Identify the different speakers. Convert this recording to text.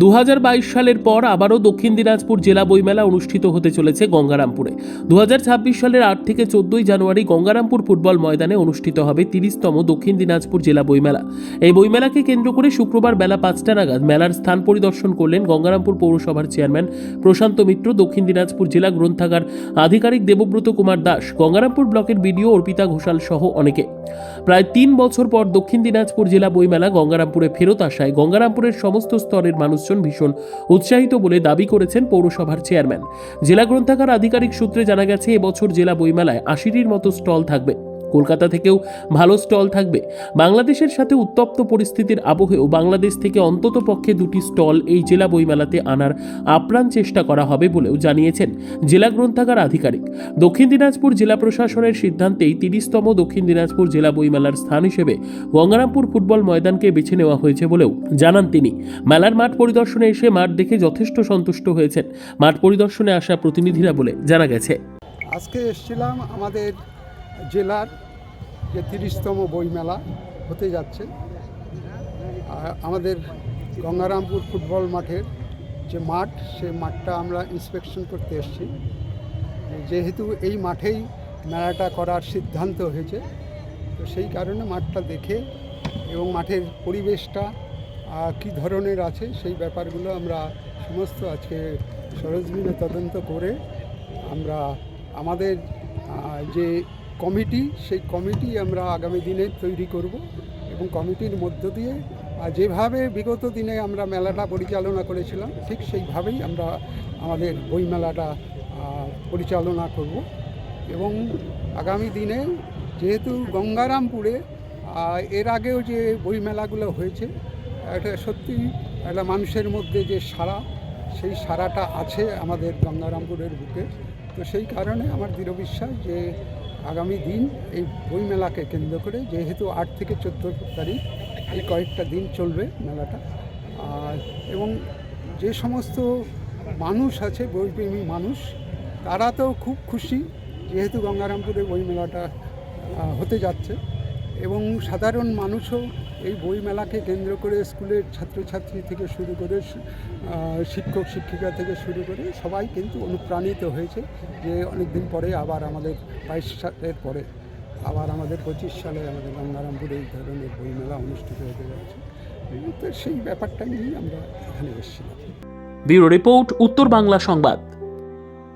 Speaker 1: দু হাজার বাইশ সালের পর আবারও দক্ষিণ দিনাজপুর জেলা বইমেলা অনুষ্ঠিত হতে চলেছে গঙ্গারামপুরে। দু হাজার ছাব্বিশ সালের আট থেকে চোদ্দই জানুয়ারি গঙ্গারামপুর ফুটবল ময়দানে অনুষ্ঠিত হবে তিরিশতম দক্ষিণ দিনাজপুর জেলা বইমেলা। এই বইমেলাকে কেন্দ্র করে শুক্রবার বেলা পাঁচটা নাগাদ মেলার স্থান পরিদর্শন করলেন গঙ্গারামপুর পৌরসভার চেয়ারম্যান প্রশান্ত মিত্র, দক্ষিণ দিনাজপুর জেলা গ্রন্থাগার আধিকারিক দেবব্রত কুমার দাস, গঙ্গারামপুর ব্লকের বিডিও অর্পিতা ঘোষাল সহ অনেকে। প্রায় তিন বছর পর দক্ষিণ দিনাজপুর জেলা বইমেলা গঙ্গারামপুরে ফেরত আসায় গঙ্গারামপুরের সমস্ত স্তরের মানুষজন ভীষণ উৎসাহিত বলে দাবি করেছেন পৌরসভার চেয়ারম্যান। জেলা গ্রন্থাগার আধিকারিক সূত্রে জানা গেছে, এবছর জেলা বইমেলায় আশিটির মতো স্টল থাকবে। কলকাতা থেকেও ভালো স্টল থাকবে। বাংলাদেশের সাথে উত্তপ্ত পরিস্থিতির আবহেও বাংলাদেশ থেকে অন্তত পক্ষে দুটি স্টল এই জেলা বইমেলাতে আনার আপ্রাণ চেষ্টা করা হবে বলেও জানিয়েছেন জেলা গ্রন্থাগার আধিকারিক। দক্ষিণ দিনাজপুর জেলা প্রশাসনের সিদ্ধান্তেই তিরিশতম দক্ষিণ দিনাজপুর জেলা বইমেলার স্থান হিসেবে গঙ্গারামপুর ফুটবল ময়দানকে বেছে নেওয়া হয়েছে বলেও জানান তিনি। মেলার মাঠ পরিদর্শনে এসে মাঠ দেখে যথেষ্ট সন্তুষ্ট হয়েছেন। মাঠ পরিদর্শনে আসা প্রতিনিধিরা বলে জানা গেছে।
Speaker 2: আজকে এসেছিলাম আমাদের জেলার যে তিরিশতম বইমেলা হতে যাচ্ছে। আমাদের গঙ্গারামপুর ফুটবল মাঠের যে মাঠ সেই মাঠটা আমরা ইন্সপেকশন করতে এসেছি। যেহেতু এই মাঠেই মেলাটা করার সিদ্ধান্ত হয়েছে, তো সেই কারণে মাঠটা দেখে এবং মাঠের পরিবেশটা কী ধরনের আছে সেই ব্যাপারগুলো আমরা সমস্ত আজকে সরজমিনে তদন্ত করে আমরা আমাদের যে কমিটি, সেই কমিটি আমরা আগামী দিনে তৈরি করব এবং কমিটির মধ্য দিয়ে যেভাবে বিগত দিনে আমরা মেলাটা পরিচালনা করেছিলাম, ঠিক সেইভাবেই আমরা আমাদের বই মেলাটা পরিচালনা করব। এবং আগামী দিনে যেহেতু গঙ্গারামপুরে এর আগেও যে বই মেলাগুলো হয়েছে, এটা সত্যি একটা মানুষের মধ্যে যে সারা সেই সারাটা আছে আমাদের গঙ্গারামপুরের বুকে। তো সেই কারণে আমার দৃঢ় বিশ্বাস যে আগামী দিন এই বইমেলাকে কেন্দ্র করে, যেহেতু আট থেকে চোদ্দ তারিখ, এই কয়েকটা দিন চলবে মেলাটা। আর এবং যে সমস্ত মানুষ আছে, বইপ্রেমী মানুষ, তারা তো খুব খুশি, যেহেতু গঙ্গারামপুরে বইমেলাটা হতে যাচ্ছে। এবং সাধারণ মানুষও এই বইমেলাকে কেন্দ্র করে স্কুলের ছাত্রছাত্রী থেকে শুরু করে শিক্ষক, শিক্ষিকা থেকে শুরু করে সবাই কিন্তু অনুপ্রাণিত হয়েছে যে অনেক দিন পরে আবার আমাদের বাইশ সালের পরে, আবার আমাদের পঁচিশ সালে আমাদের গঙ্গারামপুরে এই ধরনের বইমেলা অনুষ্ঠিত হতে যাচ্ছে। তো সেই ব্যাপারটা নিয়েই আমরা এখানে এসেছিলাম।
Speaker 1: ব্যুরো রিপোর্ট, উত্তর বাংলা সংবাদ।